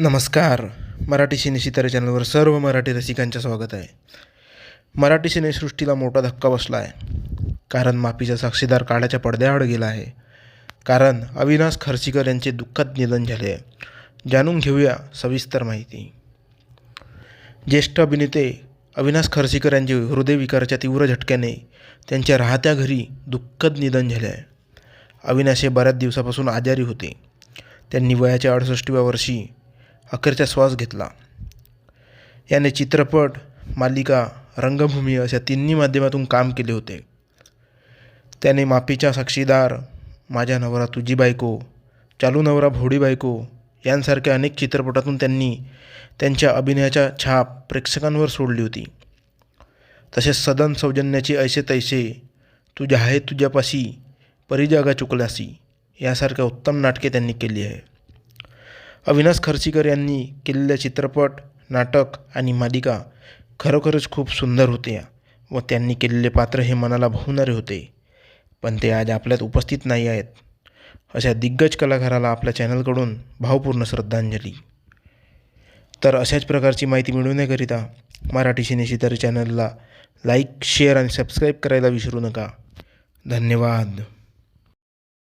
नमस्कार. मराठी सिनेसितारे चॅनलवर सर्व मराठी रसिकांचं स्वागत आहे. मराठी सिनेसृष्टीला मोठा धक्का बसला आहे कारण माफीचा साक्षीदार काळाच्या पडद्याआड गेला आहे. कारण अविनाश खर्चीकर यांचे दुःखद निधन झाले आहे. जाणून घेऊया सविस्तर माहिती. ज्येष्ठ अभिनेते अविनाश खर्चीकर यांचे हृदयविकाराच्या तीव्र झटक्याने त्यांच्या राहत्या घरी दुःखद निधन झाले आहे. अविनाश हे बऱ्याच दिवसापासून आजारी होते. त्यांनी वयाच्या अडुसष्टव्या वर्षी अखेरचा श्वास घेतला. याने चित्रपट मालिका रंगभूमी अशा तिन्ही माध्यमातून काम केले होते. त्याने माफीचा साक्षीदार माझ्या नवरा तुझी बायको चालू नवरा भोडी बायको यांसारख्या अनेक चित्रपटातून त्यांनी त्यांच्या अभिनयाच्या छाप प्रेक्षकांवर सोडली होती. तसेच सदन सौजन्याची ऐसे तैसे तुझ्या आहे तुझ्यापाशी परिजागा चुकल्यासी यासारख्या उत्तम नाटके त्यांनी केली आहे. अविनाश खर्चीकर यांनी केलेले चित्रपट नाटक आणि मालिका खरोखरच खूप सुंदर होत्या व त्यांनी केलेले पात्र हे मनाला भावणारे होते. पण ते आज आपल्यात उपस्थित नाही आहेत. अशा दिग्गज कलाकाराला आपल्या चॅनलकडून भावपूर्ण श्रद्धांजली. तर अशाच प्रकारची माहिती मिळवण्याकरिता मराठी सिनेशितारे चॅनलला लाईक शेअर आणि सबस्क्राईब करायला विसरू नका. धन्यवाद.